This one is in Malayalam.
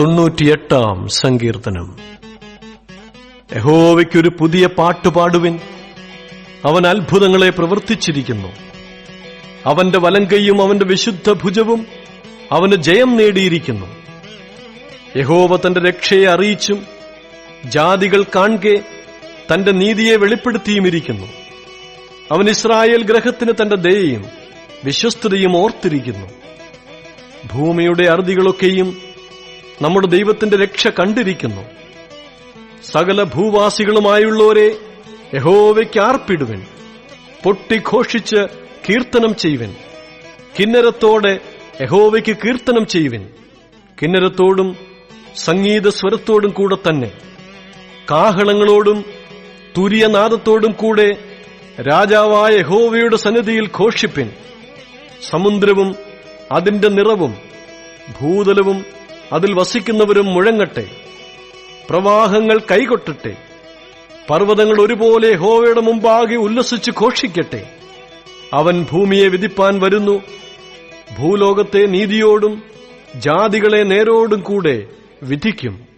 തൊണ്ണൂറ്റിയെട്ടാം സങ്കീർത്തനം. യഹോവയ്ക്കൊരു പുതിയ പാട്ടുപാടുവിൻ അവൻ അത്ഭുതങ്ങളെ പ്രവർത്തിച്ചിരിക്കുന്നു. അവന്റെ വലങ്കയും അവന്റെ വിശുദ്ധ ഭുജവും അവന് ജയം നേടിയിരിക്കുന്നു. യഹോവ തന്റെ രക്ഷയെ അറിയിച്ചും ജാതികൾ കാൺകെ തന്റെ നീതിയെ വെളിപ്പെടുത്തിയുമിരിക്കുന്നു. അവൻ ഇസ്രായേൽ ഗ്രഹത്തിന് തന്റെ ദയയും വിശ്വസ്തതയും ഓർത്തിരിക്കുന്നു. ഭൂമിയുടെ അറുതികളൊക്കെയും നമ്മുടെ ദൈവത്തിന്റെ രക്ഷ കണ്ടിരിക്കുന്നു. സകല ഭൂവാസികളുമായുള്ളവരെ യഹോവയ്ക്ക് ആർപ്പിടുവൻ. പൊട്ടിഘോഷിച്ച് കീർത്തനം ചെയ്യുവൻ. കിന്നരത്തോടെ യഹോവയ്ക്ക് കീർത്തനം ചെയ്യുവൻ. കിന്നരത്തോടും സംഗീത സ്വരത്തോടും കൂടെ തന്നെ. കാഹളങ്ങളോടും തുര്യനാദത്തോടും കൂടെ രാജാവായ യഹോവയുടെ സന്നിധിയിൽ ഘോഷിപ്പിൻ. സമുദ്രവും അതിന്റെ നിറവും ഭൂതലവും അതിൽ വസിക്കുന്നവരും മുഴങ്ങട്ടെ. പ്രവാഹങ്ങൾ കൈകൊട്ടട്ടെ. പർവതങ്ങൾ ഒരുപോലെ ഹോവയുടെ മുമ്പാകെ ഉല്ലസിച്ച് ഘോഷിക്കട്ടെ. അവൻ ഭൂമിയെ വിധിപ്പാൻ വരുന്നു. ഭൂലോകത്തെ നീതിയോടും ജാതികളെ നേരോടും കൂടെ വിധിക്കും.